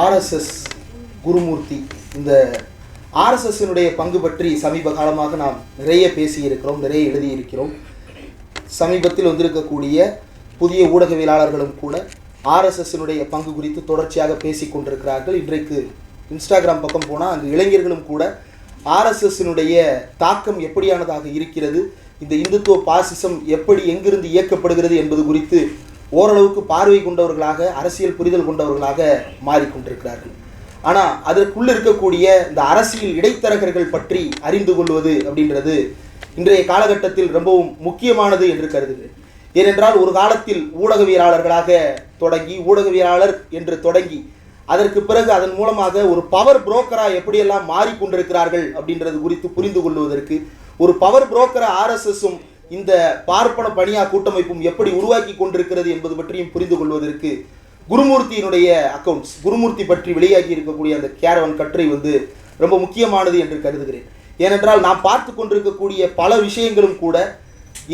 RSS Gurumurthy. இந்த ஆர்எஸ்எஸ்னுடைய பங்கு பற்றி சமீப காலமாக நாம் நிறைய பேசியிருக்கிறோம் நிறைய எழுதியிருக்கிறோம். சமீபத்தில் வந்திருக்கக்கூடிய புதிய ஊடகவியலாளர்களும் கூட ஆர்எஸ்எஸ்னுடைய பங்கு குறித்து தொடர்ச்சியாக பேசிக் கொண்டிருக்கிறார்கள் இன்றைக்கு இன்ஸ்டாகிராம் பக்கம் போனால் அங்கு இளைஞர்களும் கூட ஆர்எஸ்எஸ்னுடைய தாக்கம் எப்படியானதாக இருக்கிறது இந்த இந்துத்துவ பாசிசம் எப்படி எங்கிருந்து இயக்கப்படுகிறது என்பது குறித்து ஓரளவுக்கு பார்வை கொண்டவர்களாக அரசியல் புரிதல் கொண்டவர்களாக மாறிக்கொண்டிருக்கிறார்கள். ஆனால் அதற்குள்ளே இருக்கக்கூடிய இந்த அரசியல் இடைத்தரகர்கள் பற்றி அறிந்து கொள்வது அப்படின்றது இன்றைய காலகட்டத்தில் ரொம்பவும் முக்கியமானது என்று கருதுகிறேன். ஏனென்றால் ஒரு காலத்தில் ஊடகவியலாளர்களாக தொடங்கி ஊடகவியலாளர் என்று தொடங்கி அதற்கு பிறகு அதன் மூலமாக ஒரு பவர் புரோக்கராக எப்படியெல்லாம் மாறிக்கொண்டிருக்கிறார்கள் அப்படின்றது குறித்து புரிந்து கொள்வதற்கு ஒரு பவர் புரோக்கரை ஆர்எஸ்எஸும் இந்த பார்ப்பன பணியா கூட்டமைப்பும் எப்படி உருவாக்கி கொண்டிருக்கிறது என்பது பற்றியும் புரிந்து கொள்வதற்கு குருமூர்த்தியினுடைய அக்கௌண்ட்ஸ் குருமூர்த்தி பற்றி வெளியாகி இருக்கக்கூடிய அந்த கேரவன் கட்டுரை வந்து ரொம்ப முக்கியமானது என்று கருதுகிறேன். ஏனென்றால் நாம் பார்த்து கொண்டிருக்கக்கூடிய பல விஷயங்களும் கூட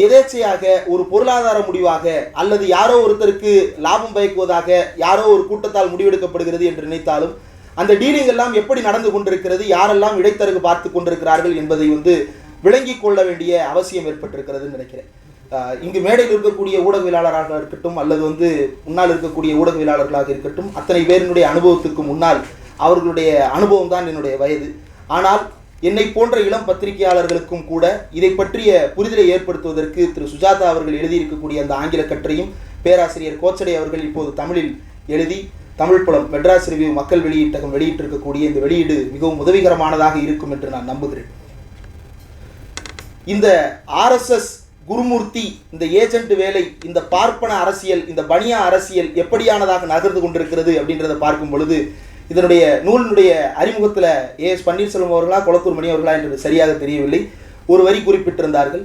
எதேச்சையாக ஒரு பொருளாதார முடிவாக அல்லது யாரோ ஒருத்தருக்கு லாபம் பயக்குவதாக யாரோ ஒரு கூட்டத்தால் முடிவெடுக்கப்படுகிறது என்று நினைத்தாலும் அந்த டீலிங் எல்லாம் எப்படி நடந்து கொண்டிருக்கிறது யாரெல்லாம் இடைத்தரகு பார்த்து கொண்டிருக்கிறார்கள் என்பதை வந்து விளங்கி கொள்ள வேண்டிய அவசியம் ஏற்பட்டிருக்கிறதுன்னு நினைக்கிறேன். இங்கு மேடையில் இருக்கக்கூடிய ஊடகவியலாளராக இருக்கட்டும் அல்லது வந்து முன்னால் இருக்கக்கூடிய ஊடகவியலாளர்களாக இருக்கட்டும் அத்தனை பேரினுடைய அனுபவத்துக்கு முன்னால் அவர்களுடைய அனுபவம் தான் என்னுடைய வயது. ஆனால் என்னை போன்ற இளம் பத்திரிகையாளர்களுக்கும் கூட இதை பற்றிய புரிதலை ஏற்படுத்துவதற்கு திரு. சுஜாதா அவர்கள் எழுதியிருக்கக்கூடிய அந்த ஆங்கில கற்றையும் பேராசிரியர் கோச்சடை அவர்கள் இப்போது தமிழில் எழுதி தமிழ் புலம் மெட்ராஸ் ரிவ்யூ மக்கள் வெளியீட்டகம் வெளியிட்டிருக்கக்கூடிய இந்த வெளியீடு மிகவும் உதவிகரமானதாக இருக்கும் என்று நான் நம்புகிறேன். இந்த ஆர்எஸ்எஸ் குருமூர்த்தி இந்த ஏஜென்ட் வேலை இந்த பார்ப்பன அரசியல் இந்த பனியா அரசியல் எப்படியானதாக நகர்ந்து கொண்டிருக்கிறது அப்படின்றத பார்க்கும் பொழுது இதனுடைய நூலினுடைய அறிமுகத்தில் ஏ எஸ் பன்னீர்செல்வம் அவர்களா குளத்தூர் மணி அவர்களா என்று சரியாக தெரியவில்லை. ஒரு வரி குறிப்பிட்டிருந்தார்கள்.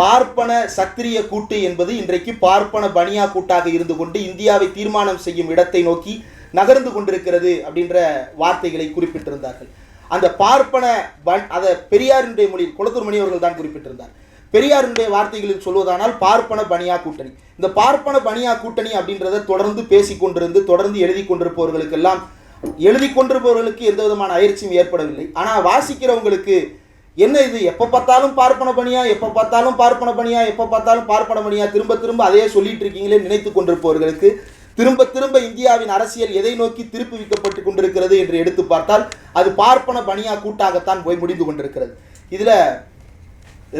பார்ப்பன சத்திரிய கூட்டு என்பது இன்றைக்கு பார்ப்பன பனியா கூட்டாக இருந்து கொண்டு இந்தியாவை தீர்மானம் செய்யும் இடத்தை நோக்கி நகர்ந்து கொண்டிருக்கிறது அப்படின்ற வார்த்தைகளை குறிப்பிட்டிருந்தார்கள். அந்த பார்ப்பன பன் அதை பெரியாரினுடைய மொழியில் குளத்தூர் மணி அவர்கள் தான் குறிப்பிட்டிருந்தார். பெரியாருடைய வார்த்தைகளில் சொல்வதானால் பார்ப்பன பனியா கூட்டணி. இந்த பார்ப்பன பனியா கூட்டணி அப்படின்றத தொடர்ந்து பேசிக்கொண்டிருந்து தொடர்ந்து எழுதி கொண்டிருப்பவர்களுக்கெல்லாம் எழுதி கொண்டிருப்பவர்களுக்கு எந்த விதமான அயற்சியும் ஏற்படவில்லை. ஆனால் வாசிக்கிறவங்களுக்கு என்ன இது? எப்போ பார்த்தாலும் பார்ப்பன பணியா எப்போ பார்த்தாலும் பார்ப்பன பணியா எப்போ பார்த்தாலும் பார்ப்பன பணியா திரும்ப திரும்ப அதையே சொல்லிட்டு இருக்கீங்களே நினைத்து கொண்டிருப்பவர்களுக்கு திரும்ப திரும்ப இந்தியாவின் அரசியல் எதை நோக்கி திருப்பி வைக்கப்பட்டு கொண்டிருக்கிறது என்று எடுத்து பார்த்தால் அது பார்ப்பன பணியா கூட்டாகத்தான் போய் முடிந்து கொண்டிருக்கிறது. இதில்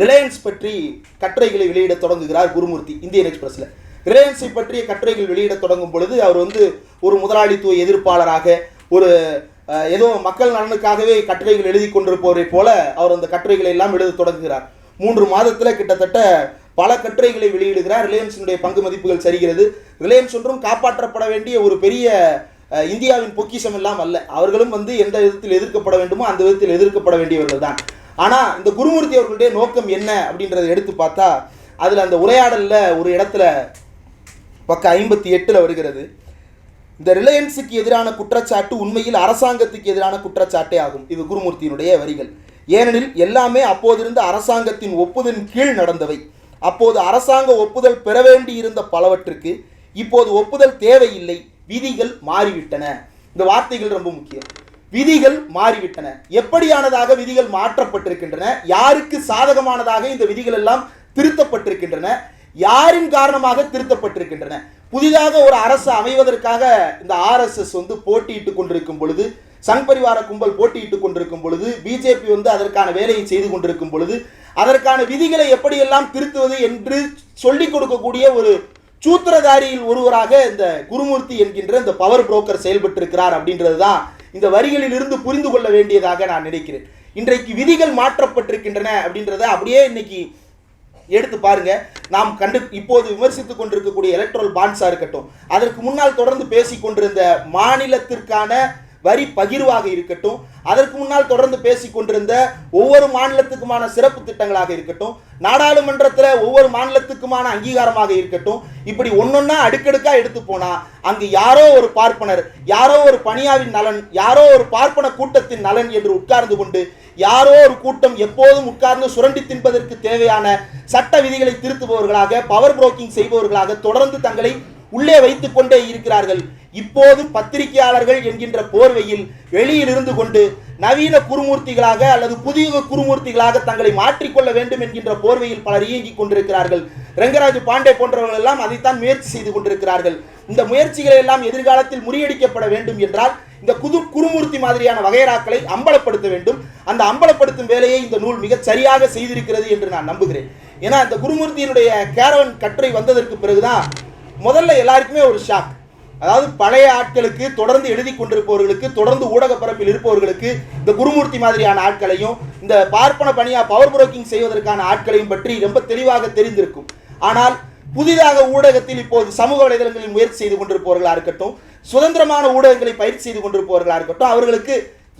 ரிலையன்ஸ் பற்றி கட்டுரைகளை வெளியிட தொடங்குகிறார் குருமூர்த்தி இந்தியன் எக்ஸ்பிரஸில். ரிலையன்ஸை பற்றிய கட்டுரைகள் வெளியிட தொடங்கும் பொழுது அவர் வந்து ஒரு முதலாளித்துவ எதிர்ப்பாளராக ஒரு ஏதோ மக்கள் நலனுக்காகவே கட்டுரைகள் எழுதி கொண்டிருப்பவரை போல அவர் அந்த கட்டுரைகளை எல்லாம் எழுத தொடங்குகிறார். மூன்று மாதத்தில் கிட்டத்தட்ட பல கட்டுரைகளை வெளியிடுகிறார். ரிலையன்ஸினுடைய பங்கு மதிப்புகள் சரிகிறது. ரிலையன்ஸ் ஒன்றும் காப்பாற்றப்பட வேண்டிய ஒரு பெரிய இந்தியாவின் பொக்கிஷம் எல்லாம் அல்ல. அவர்களும் வந்து எந்த விதத்தில் எதிர்க்கப்பட வேண்டுமோ அந்த விதத்தில் எதிர்க்கப்பட வேண்டியவர்கள் தான். ஆனால் இந்த குருமூர்த்தி அவர்களுடைய நோக்கம் என்ன அப்படின்றத எடுத்து பார்த்தா அதில் அந்த உரையாடலில் ஒரு இடத்துல பக்கம் ஐம்பத்தி எட்டில் வருகிறது. இந்த ரிலையன்ஸுக்கு எதிரான குற்றச்சாட்டு உண்மையில் அரசாங்கத்துக்கு எதிரான குற்றச்சாட்டே ஆகும். இது குருமூர்த்தியினுடைய வரிகள். ஏனெனில் எல்லாமே அப்போதிருந்த அரசாங்கத்தின் ஒப்புதலின் கீழ் நடந்தவை. அப்போது அரசாங்க ஒப்புதல் பெற வேண்டி இருந்த பலவற்றுக்கு இப்போது ஒப்புதல் தேவையில்லை. விதிகள் மாறிவிட்டன. இந்த வார்த்தைகள் ரொம்ப முக்கியம். விதிகள் மாறிவிட்டன. எப்படியானதாக விதிகள் மாற்றப்பட்டிருக்கின்றன? யாருக்கு சாதகமானதாக இந்த விதிகள் எல்லாம் திருத்தப்பட்டிருக்கின்றன? யாரின் காரணமாக திருத்தப்பட்டிருக்கின்றன? புதிதாக ஒரு அரசு அமைவதற்காக இந்த ஆர்எஸ்எஸ் வந்து போட்டியிட்டு கொண்டிருக்கும் பொழுது சங் பரிவார கும்பல் போட்டியிட்டு கொண்டிருக்கும் பொழுது பிஜேபி வந்து அதற்கான வேலையை செய்து கொண்டிருக்கும் பொழுது அதற்கான விதிகளை எப்படியெல்லாம் திருத்துவது என்று சொல்லிக் கொடுக்கக்கூடிய ஒரு சூத்திரதாரியில் ஒருவராக இந்த குருமூர்த்தி என்கின்ற இந்த பவர் புரோக்கர் செயல்பட்டிருக்கிறார் அப்படின்றது தான் இந்த வரிகளில் இருந்து புரிந்து கொள்ள வேண்டியதாக நான் நினைக்கிறேன். இன்றைக்கு விதிகள் மாற்றப்பட்டிருக்கின்றன அப்படின்றத அப்படியே இன்னைக்கு எடுத்து பாருங்க. நாம் கண்டு இப்போது விமர்சித்துக் கொண்டிருக்கக்கூடிய எலக்ட்ரல் பாண்ட்ஸாக இருக்கட்டும் அதற்கு முன்னால் தொடர்ந்து பேசிக் கொண்டிருந்த மாநிலத்திற்கான வரி பகிர்வாக இருக்கட்டும் அதற்கு முன்னால் தொடர்ந்து பேசிக் கொண்டிருந்த ஒவ்வொரு மாநிலத்துக்குமான சிறப்பு திட்டங்களாக இருக்கட்டும் நாடாளுமன்றத்தில் ஒவ்வொரு மாநிலத்துக்குமான அங்கீகாரமாக இருக்கட்டும் இப்படி ஒன்னொன்னா அடுக்கடுக்கா எடுத்து போனா அங்கு யாரோ ஒரு பார்ப்பனர் யாரோ ஒரு பணியாவின் நலன் யாரோ ஒரு பார்ப்பன கூட்டத்தின் நலன் என்று உட்கார்ந்து கொண்டு யாரோ ஒரு கூட்டம் எப்போதும் உட்கார்ந்து சுரண்டி தின்பதற்கு தேவையான சட்ட விதிகளை திருத்துபவர்களாக பவர் புரோக்கிங் செய்பவர்களாக தொடர்ந்து தங்களை உள்ளே வைத்துக் கொண்டே இருக்கிறார்கள். இப்போது பத்திரிகையாளர்கள் என்கின்ற போர்வையில் வெளியில் இருந்து கொண்டு நவீன குருமூர்த்திகளாக அல்லது புதிய குருமூர்த்திகளாக தங்களை மாற்றிக்கொள்ள வேண்டும் என்கின்ற போர்வையில் பலர் இயங்கிக் கொண்டிருக்கிறார்கள். ரெங்கராஜ் பாண்டே போன்றவர்கள் எல்லாம் அதைத்தான் முயற்சி செய்து கொண்டிருக்கிறார்கள். இந்த முயற்சிகளை எல்லாம் எதிர்காலத்தில் முறியடிக்கப்பட வேண்டும் என்றால் இந்த குது குருமூர்த்தி மாதிரியான வகைராக்களை அம்பலப்படுத்த வேண்டும். அந்த அம்பலப்படுத்தும் வேலையை இந்த நூல் மிகச் சரியாக செய்திருக்கிறது என்று நான் நம்புகிறேன். ஏன்னா இந்த குருமூர்த்தியினுடைய கேரவன் கட்டுரை வந்ததற்கு பிறகுதான் முதல்ல எல்லாருக்குமே ஒரு ஷாக் அதாவது பழைய ஆட்களுக்கு தொடர்ந்து எழுதி கொண்டிருப்பவர்களுக்கு தொடர்ந்து ஊடக பரப்பில் இருப்பவர்களுக்கு இந்த குருமூர்த்தி மாதிரியான ஆட்களையும் இந்த பார்ப்பன பணியாக பவர் புரோக்கிங் செய்வதற்கான ஆட்களையும் பற்றி ரொம்ப தெளிவாக தெரிந்திருக்கும். ஆனால் புதிதாக ஊடகத்தில் இப்போது சமூக வலைதளங்களில் முயற்சி செய்து கொண்டிருப்பவர்களாக இருக்கட்டும் சுதந்திரமான ஊடகங்களை பயிற்சி செய்து கொண்டிருப்பவர்களாக இருக்கட்டும் அவர்களுக்கு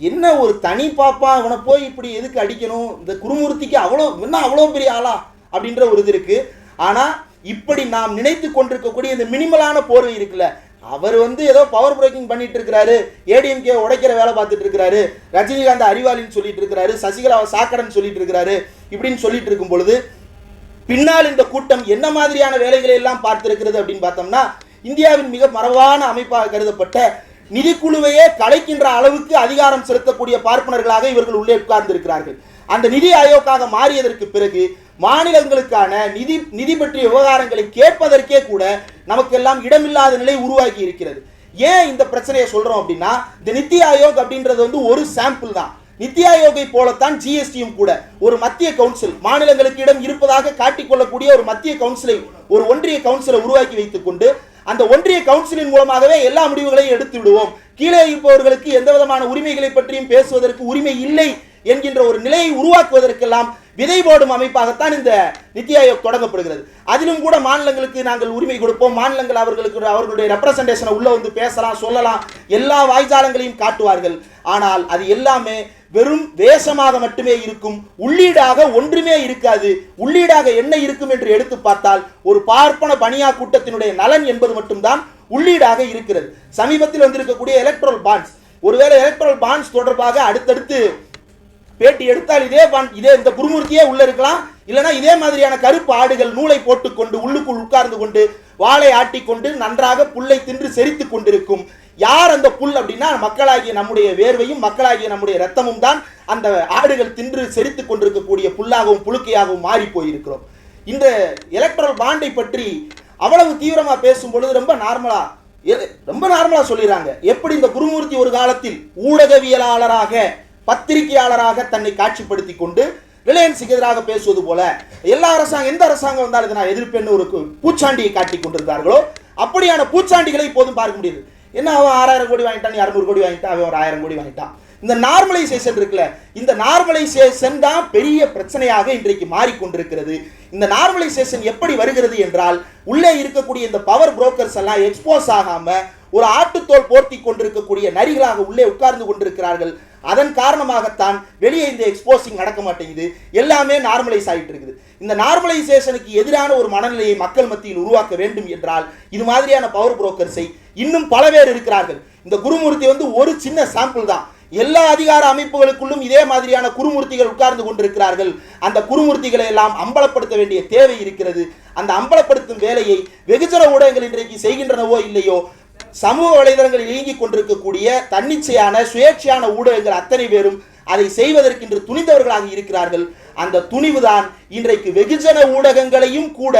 என்ன ஒரு தனி பாப்பா இவனை போய் இப்படி எதுக்கு அடிக்கணும்? இந்த குருமூர்த்திக்கு அவ்வளோ என்ன அவ்வளோ பெரிய ஆளா? அப்படின்ற ஒரு இது இருக்குது ஆனால் இப்படி நாம் நினைத்து கொண்டிருக்கக்கூடிய இந்த மினிமலான போர்வை இருக்குல்ல அவர் வந்து ஏதோ பவர் பிரேக்கிங் பண்ணிட்டு இருக்கிறாரு ஏடிஎம்கே உடைக்கிற வேலை பார்த்துட்டு இருக்கிறாரு ரஜினிகாந்த் அறிவாளின்னு சொல்லிட்டு இருக்கிறாரு சசிகலாவை சாக்கடன் சொல்லிட்டு இருக்கிறாரு இப்படின்னு சொல்லிட்டு இருக்கும் பொழுது பின்னால் இந்த கூட்டம் என்ன மாதிரியான வேலைகளை எல்லாம் பார்த்திருக்கிறது அப்படின்னு பார்த்தோம்னா இந்தியாவின் மிக மரபான அமைப்பாக கருதப்பட்ட நிதிக்குழுவையே கலைக்கின்ற அளவுக்கு அதிகாரம் செலுத்தக்கூடிய பார்ப்பனர்களாக இவர்கள் உள்ளே உட்கார்ந்திருக்கிறார்கள். அந்த நிதி ஆயோக்காக மாறியதற்கு பிறகு மாநிலங்களுக்கான நிதி நிதி பற்றிய விவகாரங்களை கேட்பதற்கே கூட நமக்கெல்லாம் இடமில்லாத நிலை உருவாகி இருக்கிறது. ஏன் இந்த பிரச்சனையை சொல்றோம் அப்படின்னா இந்த நித்தி ஆயோக் அப்படின்றது வந்து ஒரு சாம்பிள் தான். நித்தி ஆயோகை போலத்தான் ஜிஎஸ்டியும் கூட ஒரு மத்திய கவுன்சில் மாநிலங்களுக்கு இடம் இருப்பதாக காட்டிக்கொள்ளக்கூடிய ஒரு மத்திய கவுன்சிலை ஒரு ஒன்றிய கவுன்சிலை உருவாக்கி வைத்துக் கொண்டு அந்த ஒன்றிய கவுன்சிலின் மூலமாகவே எல்லா முடிவுகளையும் எடுத்து விடுவோம். கீழே இருப்பவர்களுக்கு எந்த விதமான உரிமைகளை பற்றியும் பேசுவதற்கு உரிமை இல்லை என்கின்ற ஒரு நிலையை உருவாக்குவதற்கெல்லாம் விதை போடும் அமைப்பாகத்தான் இந்த நித்தி ஆயோக் தொடங்கப்படுகிறது. அதிலும் கூட மாநிலங்களுக்கு நாங்கள் உரிமை கொடுப்போம். மாநிலங்கள் அவர்களுக்கு அவர்களுடைய ரெப்ரசன்டேஷனை உள்ள வந்து பேசலாம் சொல்லலாம். எல்லா வாய்ஜாலங்களையும் காட்டுவார்கள். ஆனால் அது எல்லாமே வெறும் வேஷமாக மட்டுமே இருக்கும். உள்ளீடாக ஒன்றுமே இருக்காது. உள்ளீடாக என்ன இருக்கும் என்று எடுத்து பார்த்தால் ஒரு பார்ப்பன பணியா கூட்டத்தினுடைய நலன் என்பது மட்டும்தான் உள்ளீடாக இருக்கிறது. சமீபத்தில் வந்திருக்கக்கூடிய எலக்ட்ரல் பாண்ட்ஸ் ஒருவேளை எலக்ட்ரல் பாண்ட்ஸ் தொடர்பாக அடுத்தடுத்து பேட்டி எடுத்தால் இதே இதே இந்த குருமூர்த்தியே உள்ள இருக்கலாம். இல்லைன்னா இதே மாதிரியான கருப்பு ஆடுகள் நூலை போட்டுக்கொண்டு உள்ளுக்குள் உட்கார்ந்து கொண்டு வாளை ஆட்டிக்கொண்டு நன்றாக புல்லை தின்று செரித்து கொண்டிருக்கும். யார் அந்த புல் அப்படின்னா? மக்களாகிய நம்முடைய வேர்வையும் மக்களாகிய நம்முடைய ரத்தமும் தான் அந்த ஆடுகள் தின்று செரித்து கொண்டிருக்கக்கூடிய புல்லாகவும் புழுக்கையாகவும் மாறி போயிருக்கிறோம். இந்த எலக்ட்ரல் பாண்டை பற்றி அவ்வளவு தீவிரமாக பேசும் பொழுது ரொம்ப நார்மலா ரொம்ப நார்மலா சொல்லிடுறாங்க எப்படி இந்த குருமூர்த்தி ஒரு காலத்தில் ஊடகவியலாளராக பத்திரிகையாளராக தன்னை காட்சிப்படுத்தி கொண்டு ரிலையன்ஸுக்கு எதிராக பேசுவது போல எல்லா அரசாங்கம் எந்த அரசாங்கம் வந்தாலும் இதை நான் எதிர்ப்பேன்னு ஒரு பூச்சாண்டியை காட்டி கொண்டிருந்தார்களோ அப்படியான பூச்சாண்டிகளை இப்போதும் பார்க்க முடியுது. என்ன அவன் ஆறாயிரம் கோடி வாங்கிட்டான் இரநூறு கோடி வாங்கிட்டான் அவன் ஒரு ஆயிரம் கோடி வாங்கிட்டான். இந்த நார்மலைசேஷன் இருக்குல்ல இந்த நார்மலைசேஷன் தான் பெரிய பிரச்சனையாக இன்றைக்கு மாறிக்கொண்டிருக்கிறது. இந்த நார்மலைசேஷன் எப்படி வருகிறது என்றால் உள்ளே இருக்கக்கூடிய இந்த பவர் புரோக்கர்ஸ் எல்லாம் எக்ஸ்போஸ் ஆகாம ஒரு ஆட்டுத்தோல் போர்த்தி கொண்டிருக்கக்கூடிய நரிகளாக உள்ளே உட்கார்ந்து கொண்டிருக்கிறார்கள். அதன் காரணமாகத்தான் வெளியே இந்த எக்ஸ்போசிங் நடக்க மாட்டேங்குது. எல்லாமே நார்மலைஸ் ஆகிட்டு இருக்குது. இந்த நார்மலைசேஷனுக்கு எதிரான ஒரு மனநிலையை மக்கள் மத்தியில் உருவாக்க வேண்டும் என்றால் இது மாதிரியான பவர் புரோக்கர்ஸை இன்னும் பல பேர் இருக்கிறார்கள். இந்த குருமூர்த்தி வந்து ஒரு சின்ன சாம்பிள் தான். எல்லா அதிகார அமைப்புகளுக்குள்ளும் இதே மாதிரியான குருமூர்த்திகள் உட்கார்ந்து கொண்டிருக்கிறார்கள். அந்த குருமூர்த்திகளை எல்லாம் அம்பலப்படுத்த வேண்டிய தேவை இருக்கிறது. அந்த அம்பலப்படுத்தும் வேலையை வெகுஜன ஊடகங்கள் இன்றைக்கு செய்கின்றனவோ இல்லையோ சமூக வலைதளங்களில் இயங்கிக் கொண்டிருக்கக்கூடிய தன்னிச்சையான சுயேட்சையான ஊடகங்கள் அத்தனை பேரும் அதை செய்வதற்கென்று துணிந்தவர்களாக இருக்கிறார்கள். அந்த துணிவுதான் இன்றைக்கு வெகுஜன ஊடகங்களையும் கூட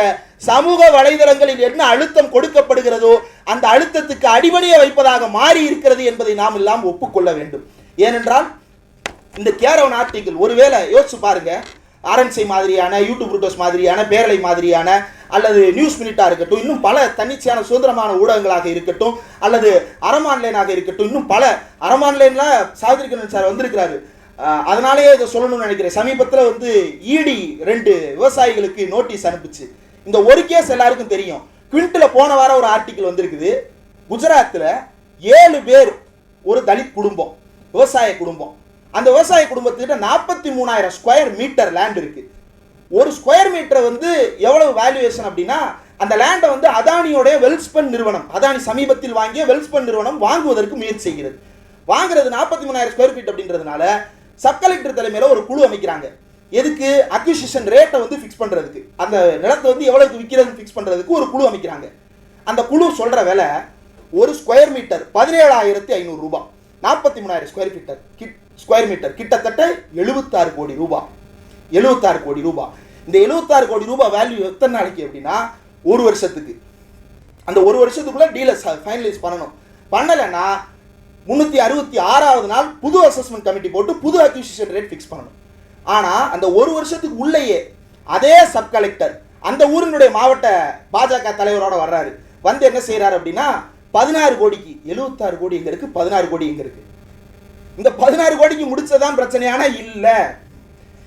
சமூக வலைதளங்களில் என்ன அழுத்தம் கொடுக்கப்படுகிறதோ அந்த அழுத்தத்துக்கு அடிபணிய வைப்பதாக மாறி இருக்கிறது என்பதை நாம் எல்லாம் ஒப்புக்கொள்ள வேண்டும். ஏனென்றால் இந்த கேரவன் ஆர்டிகிள் ஒருவேளை யோசிச்சு பாருங்க. ஆர்என்சி மாதிரியான யூடியூப் ரூட்டோஸ் மாதிரியான பேரலை மாதிரியான அல்லது நியூஸ் மினிட்டாக இருக்கட்டும் இன்னும் பல தன்னிச்சையான சுதந்திரமான ஊடகங்களாக இருக்கட்டும் அல்லது அறம் ஆன்லைனாக இருக்கட்டும் இன்னும் பல அறம் ஆன்லைன்ல சார் வந்திருக்கிறாரு. அதனாலேயே இதை சொல்லணும்னு நினைக்கிறேன். சமீபத்தில் வந்து இடி ரெண்டு விவசாயிகளுக்கு நோட்டீஸ் அனுப்பிச்சு. இந்த ஒரு கேஸ் எல்லாருக்கும் தெரியும். குவிண்டில் போன வாரம் ஒரு ஆர்டிக்கிள் வந்திருக்குது. குஜராத்தில் ஏழு பேர் ஒரு தலித் குடும்பம் விவசாய குடும்பம். அந்த விவசாய குடும்பத்துக்கிட்ட நாற்பத்தி மூணாயிரம் ஸ்கொயர் மீட்டர் லேண்ட் இருக்கு. ஒரு ஸ்கொயர் மீட்டர் வந்து எவ்வளவு வேல்யூவேஷன் அப்படின்னா அந்த லேண்டை வந்து அதானியோடைய வெல்ஸ்பன் நிறுவனம் அதானி சமீபத்தில் வாங்கிய வெல்ஸ்பன் நிறுவனம் வாங்குவதற்கு முயற்சி செய்கிறது. வாங்குறது நாற்பத்தி மூணாயிரம் ஸ்கொயர் ஃபீட் அப்படின்றதுனால சப் கலெக்டர் தலைமையில் ஒரு குழு அமைக்கிறாங்க. எதுக்கு? அக்யூசிஷன் ரேட்டை வந்து ஃபிக்ஸ் பண்ணுறதுக்கு அந்த நிலத்தை வந்து எவ்வளவுக்கு விற்கிறதுன்னு ஃபிக்ஸ் பண்ணுறதுக்கு ஒரு குழு அமைக்கிறாங்க. அந்த குழு சொல்கிற விலை ஒரு ஸ்கொயர் மீட்டர் பதினேழாயிரத்தி ஐநூறு ரூபாய். நாற்பத்தி மூணாயிரம் ஸ்கொயர் ஃபீட்டர் கிட் ஸ்கொயர் மீட்டர் கிட்டத்தட்ட எழுபத்தாறு கோடி ரூபாய் எழுபத்தாறு கோடி ரூபாய் இந்த எழுபத்தாறு கோடி ரூபாய் வேல்யூ எத்தனை நாளைக்கு அப்படின்னா ஒரு வருஷத்துக்கு. அந்த ஒரு வருஷத்துக்குள்ள டீலர்ஸ் ஃபைனலைஸ் பண்ணணும். பண்ணலைன்னா முந்நூற்றி அறுபத்தி ஆறாவது நாள் புது அசஸ்மெண்ட் கமிட்டி போட்டு புது அக்யூசிஷன் ரேட் ஃபிக்ஸ் பண்ணணும். ஆனால் அந்த ஒரு வருஷத்துக்கு உள்ளேயே அதே சப் கலெக்டர் அந்த ஊரினுடைய மாவட்ட பாஜக தலைவரோட வர்றாரு. வந்து என்ன செய்கிறாரு அப்படின்னா பதினாறு கோடிக்கு எழுபத்தாறு கோடி இங்கே இருக்குது பதினாறு கோடி இங்கே இருக்குது இந்த பதினாறு கோடிக்கு முடிச்சதான் பிரச்சனையான இல்லை.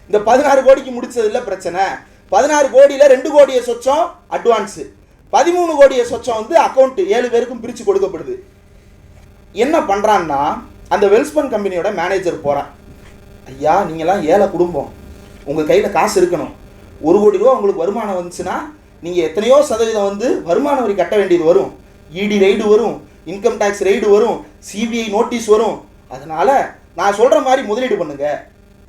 இந்த பதினாறு கோடிக்கு முடிச்சது இல்லை பிரச்சனை. பதினாறு கோடியில் ரெண்டு கோடியை சொச்சம் அட்வான்ஸு பதிமூணு கோடியை சொச்சம் வந்து அக்கௌண்ட் ஏழு பேருக்கும் பிரித்து கொடுக்கப்படுது. என்ன பண்ணுறான்னா அந்த வெல்ஸ்பன் கம்பெனியோட மேனேஜர் போகிறான் ஐயா நீங்களாம் ஏழை குடும்பம். உங்கள் கையில் காசு இருக்கணும். ஒரு கோடி ரூபா உங்களுக்கு வருமானம் வந்துச்சுன்னா நீங்கள் எத்தனையோ சதவீதம் வந்து வருமான வரி கட்ட வேண்டியது வரும். இடி ரைடு வரும் இன்கம் டேக்ஸ் ரைடு வரும் சிபிஐ நோட்டீஸ் வரும். அதனால் நான் சொல்கிற மாதிரி முதலீடு பண்ணுங்கள்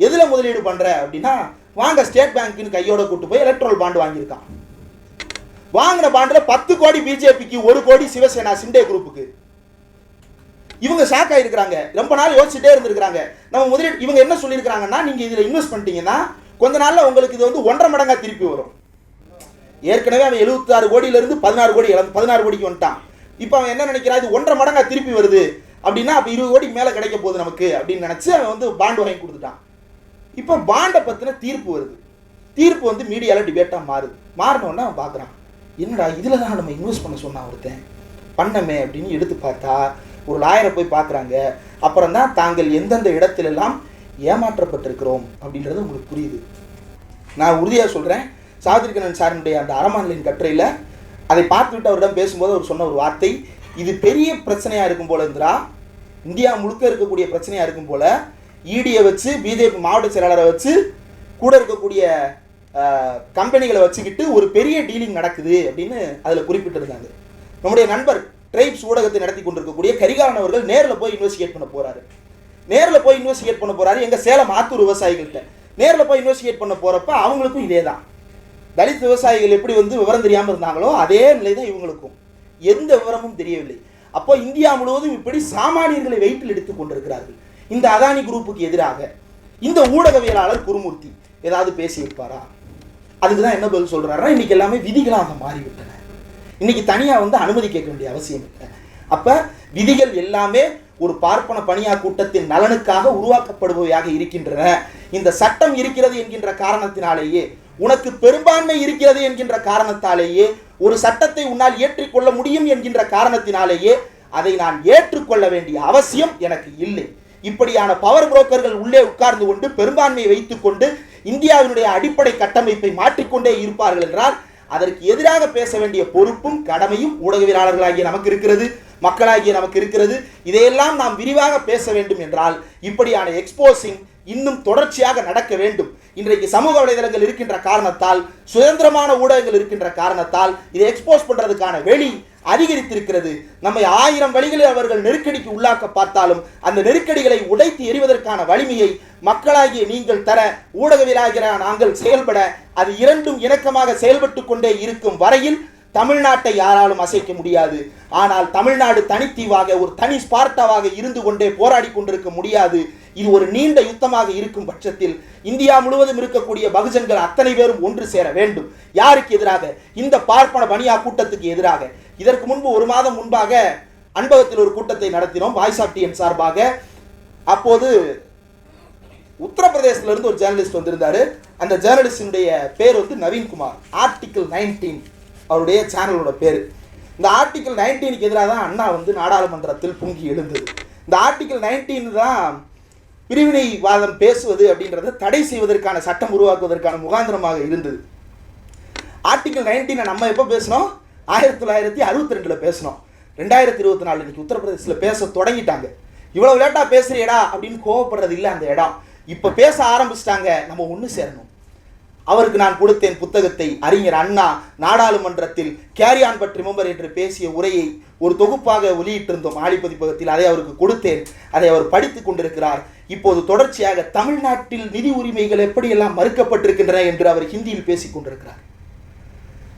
எதில் முதலீடு பண்ணுற அப்படின்னா வாங்க ஸ்டேட் பேங்க்குன்னு கையோட கூட்டு போய் எலக்ட்ரல் பாண்டு வாங்கியிருக்கான். வாங்கின பாண்டில் பத்து கோடி பிஜேபிக்கு ஒரு கோடி சிவசேனா சிண்டே குரூப்புக்கு. இவங்க ஷாக் ஆகிருக்கிறாங்க ரொம்ப நாள் யோசிச்சுட்டே இருந்திருக்கிறாங்க. நம்ம முதலீடு இவங்க என்ன சொல்லியிருக்கிறாங்கன்னா நீங்கள் இதில் இன்வெஸ்ட் பண்ணிட்டீங்கன்னா கொஞ்ச நாளில் உங்களுக்கு இது வந்து ஒன்றரை மடங்கா திருப்பி வரும். ஏற்கனவே அவன் எழுபத்தாறு கோடியிலேருந்து பதினாறு கோடி பதினாறு கோடிக்கு வந்துட்டான். இப்போ அவன் என்ன நினைக்கிறான்? இது ஒன்றரை மடங்கா திருப்பி வருது. அப்படின்னா அப்போ இருபது கோடி மேலே கிடைக்க போகுது நமக்கு அப்படின்னு நினச்சி அவன் வந்து பாண்டு வாங்கி கொடுத்துட்டான். இப்போ பாண்டை பற்றின தீர்ப்பு வருது. தீர்ப்பு வந்து மீடியாவில் டிபேட்டாக மாறுது. மாறினோடனே அவன் பார்க்குறான் என்னடா இதில் தான் நம்ம இன்வெஸ்ட் பண்ண சொன்னான் ஒருத்தன். பண்ணமே அப்படின்னு எடுத்து பார்த்தா ஒரு லாயரை போய் பார்க்குறாங்க அப்புறம் தான் தாங்கள் எந்தெந்த இடத்திலெல்லாம் ஏமாற்றப்பட்டிருக்கிறோம் அப்படின்றது உங்களுக்கு புரியுது. நான் உறுதியாக சொல்கிறேன் சாதிரிகண்ணன் சாரினுடைய அந்த அரமான்லின் கட்டுரையில் அதை பார்த்துக்கிட்டு அவரிடம் பேசும்போது அவர் சொன்ன ஒரு வார்த்தை இது பெரிய பிரச்சனையாக இருக்கும் போல இருந்துரா இந்தியா முழுக்க இருக்கக்கூடிய பிரச்சனையாக இருக்கும் போல இடியை வச்சு பிஜேபி மாவட்ட செயலாளரை வச்சு கூட இருக்கக்கூடிய கம்பெனிகளை வச்சுக்கிட்டு ஒரு பெரிய டீலிங் நடக்குது அப்படின்னு அதில் குறிப்பிட்டிருந்தாங்க. நம்முடைய நண்பர் ட்ரைப்ஸ் ஊடகத்தை நடத்தி கொண்டிருக்கக்கூடிய கரிகாலன் அவர்கள் நேரில் போய் இன்வெஸ்டிகேட் பண்ண போறாரு. நேரில் போய் இன்வெஸ்டிகேட் பண்ண போறாரு எங்கள் சேலம் ஆத்தூர் விவசாயிகள்கிட்ட. நேரில் போய் இன்வெஸ்டிகேட் பண்ண போறப்ப அவங்களுக்கும் இதே தான் தலித் விவசாயிகள் எப்படி வந்து விவரம் தெரியாமல் இருந்தாங்களோ அதே நிலை தான் இவங்களுக்கும். எந்த விவரமும் தெரியவில்லை. அப்போ இந்தியா முழுவதும் இப்படி சாமானியர்களை வெயிட்டில் எடுத்துக் கொண்டிருக்கிறார்கள். இந்த அதானி குரூப்புக்கு எதிராக இந்த ஊடகவியலாளர் குருமூர்த்தி ஏதாவது பேசியிருப்பாரா? அதுக்கு தான் என்ன பதில் சொல்றாருன்னா இன்னைக்கு எல்லாமே விதிகளாக மாறிவிட்டன. இன்னைக்கு தனியாக வந்து அனுமதி கேட்க வேண்டிய அவசியம் இல்லை. அப்ப விதிகள் எல்லாமே ஒரு பார்ப்பன பணியா கூட்டத்தின் நலனுக்காக உருவாக்கப்படுபவையாக இருக்கின்றன. இந்த சட்டம் இருக்கிறது என்கின்ற காரணத்தினாலேயே உனக்கு பெரும்பான்மை இருக்கிறது என்கின்ற காரணத்தாலேயே ஒரு சட்டத்தை உன்னால் ஏற்றிக்கொள்ள முடியும் என்கின்ற காரணத்தினாலேயே அதை நான் ஏற்றுக்கொள்ள வேண்டிய அவசியம் எனக்கு இல்லை. இப்படியான பவர் புரோக்கர்கள் உள்ளே உட்கார்ந்து கொண்டு பெரும்பான்மையை வைத்துக்கொண்டு இந்தியாவினுடைய அடிப்படை கட்டமைப்பை மாற்றிக்கொண்டே இருப்பார்கள் என்றால் அதற்கு எதிராக பேச வேண்டிய பொறுப்பும் கடமையும் ஊடகவியலாளர்களாகிய நமக்கு இருக்கிறது மக்களாகிய நமக்கு இருக்கிறது. இதையெல்லாம் நாம் விரிவாக பேச வேண்டும் என்றால் இப்படியான எக்ஸ்போசிங் இன்னும் தொடர்ச்சியாக நடக்க வேண்டும். இன்றைக்கு சமூக வலைதளங்கள் இருக்கின்ற காரணத்தால் சுதந்திரமான ஊடகங்கள் இருக்கின்ற காரணத்தால் இதை எக்ஸ்போஸ் பண்றதுக்கான வெளி அதிகரித்திருக்கிறது. நம்மை ஆயிரம் வழிகளில் அவர்கள் நெருக்கடிக்கு உள்ளாக்க பார்த்தாலும் அந்த நெருக்கடிகளை உடைத்து எறிவதற்கான வலிமையை மக்களாகிய நீங்கள் தர ஊடகவியலாகிற நாங்கள் செயல்பட அது இரண்டும் இணக்கமாக செயல்பட்டு கொண்டே இருக்கும் வரையில் தமிழ்நாட்டை யாராலும் அசைக்க முடியாது. ஆனால் தமிழ்நாடு தனித்தீவாக ஒரு தனி ஸ்பார்ட்டாவாக இருந்து கொண்டே போராடி கொண்டிருக்க முடியாது. இது ஒரு நீண்ட யுத்தமாக இருக்கும் பட்சத்தில் இந்தியா முழுவதும் இருக்கக்கூடிய பகுஜன்கள் அத்தனை பேரும் ஒன்று சேர வேண்டும். யாருக்கு எதிராக? இந்த பார்ப்பன பனியா கூட்டத்துக்கு எதிராக. இதற்கு முன்பு ஒரு மாதம் முன்பாக அன்பகத்தில் ஒரு கூட்டத்தை நடத்தினோம் வாய்ஸ் ஆஃப் டிஎன் சார்பாக. அப்போது உத்தரப்பிரதேசத்திலிருந்து ஒரு ஜேர்னலிஸ்ட் வந்திருந்தாரு. அந்த ஜேர்னலிஸ்டினுடைய பேர் வந்து நவீன்குமார். Article nineteen. அவருடைய சேனலோட பேர். இந்த ஆர்டிக்கல் நைன்டீனுக்கு எதிராக தான் அண்ணா வந்து நாடாளுமன்றத்தில் பொங்கி எழுந்தது. இந்த ஆர்டிக்கல் நைன்டீன் தான் பிரிவினைவாதம் பேசுவது அப்படின்றத தடை செய்வதற்கான சட்டம் உருவாக்குவதற்கான முகாந்திரமாக இருந்தது. ஆர்டிக்கல் நைன்டீனை நம்ம எப்போ பேசினோம்? ஆயிரத்தி தொள்ளாயிரத்தி அறுபத்தி ரெண்டில் பேசினோம். ரெண்டாயிரத்தி இருபத்தி நாலு இன்னைக்கு உத்தரப்பிரதேசத்தில் பேச தொடங்கிட்டாங்க. இவ்வளோ லேட்டாக பேசுகிறியடா அப்படின்னு கோவப்படுறது இல்லை அந்த இடம். இப்போ பேச ஆரம்பிச்சிட்டாங்க. நம்ம ஒன்று சேரணும். அவருக்கு நான் கொடுத்தேன் புத்தகத்தை. அறிஞர் அண்ணா நாடாளுமன்றத்தில் கேரியான் பற்றி மும்பர் என்று பேசிய உரையை ஒரு தொகுப்பாக வெளியிட்டிருந்தோம் ஆழிப்பதிப்பகத்தில் அதை அவருக்கு கொடுத்தேன். அதை அவர் படித்துக் கொண்டிருக்கிறார். இப்போது தொடர்ச்சியாக தமிழ்நாட்டில் நிதி உரிமைகள் எப்படியெல்லாம் மறுக்கப்பட்டிருக்கின்றன என்று அவர் ஹிந்தியில் பேசிக் கொண்டிருக்கிறார்.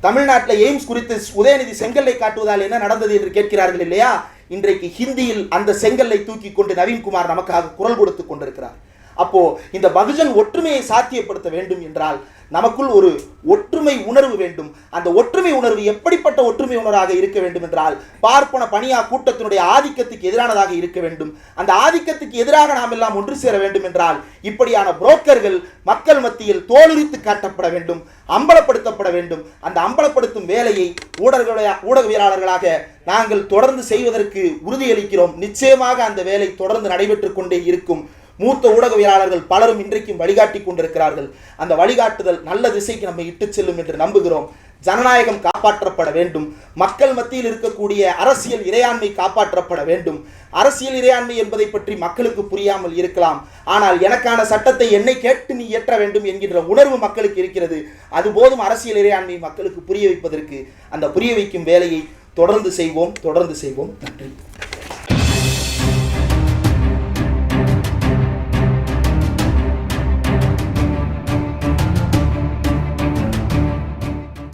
தமிழ்நாட்டில் எய்ம்ஸ் குறித்து உதயநிதி செங்கல்லை காட்டுவதால் என்ன நடந்தது என்று கேட்கிறார்கள் இல்லையா? இன்றைக்கு ஹிந்தியில் அந்த செங்கல்லை தூக்கி கொண்டு நவீன்குமார் நமக்காக குரல் கொடுத்து கொண்டிருக்கிறார். அப்போ இந்த பகுஜன் ஒற்றுமையை சாத்தியப்படுத்த வேண்டும் என்றால் நமக்குள் ஒரு ஒற்றுமை உணர்வு வேண்டும். அந்த ஒற்றுமை உணர்வு எப்படிப்பட்ட ஒற்றுமை உணர்வாக இருக்க வேண்டும் என்றால் பார்ப்பன பணியா கூட்டத்தினுடைய ஆதிக்கத்துக்கு எதிரானதாக இருக்க வேண்டும். அந்த ஆதிக்கத்துக்கு எதிராக நாம் எல்லாம் ஒன்று சேர வேண்டும் என்றால் இப்படியான புரோக்கர்கள் மக்கள் மத்தியில் தோலுரித்து காட்டப்பட வேண்டும் அம்பலப்படுத்தப்பட வேண்டும். அந்த அம்பலப்படுத்தும் வேலையை ஊடக ஊடகவியலாளர்களாக நாங்கள் தொடர்ந்து செய்வதற்கு உறுதியளிக்கிறோம். நிச்சயமாக அந்த வேலை தொடர்ந்து நடைபெற்று கொண்டே இருக்கும். மூத்த ஊடகவியலாளர்கள் பலரும் இன்றைக்கும் வழிகாட்டி கொண்டிருக்கிறார்கள். அந்த வழிகாட்டுதல் நல்ல திசைக்கு நம்மை இட்டு செல்லும் என்று நம்புகிறோம். ஜனநாயகம் காப்பாற்றப்பட வேண்டும். மக்கள் மத்தியில் இருக்கக்கூடிய அரசியல் இறையாண்மை காப்பாற்றப்பட வேண்டும். அரசியல் இறையாண்மை என்பதை பற்றி மக்களுக்கு புரியாமல் இருக்கலாம். ஆனால் எனக்கான சட்டத்தை என்னை கேட்டு நீ இயற்ற வேண்டும் என்கின்ற உணர்வு மக்களுக்கு இருக்கிறது. அது போதும் அரசியல் இறையாண்மை மக்களுக்கு புரிய வைப்பதற்கு அந்த புரிய வைக்கும் வேலையை தொடர்ந்து செய்வோம். தொடர்ந்து செய்வோம். நன்றி.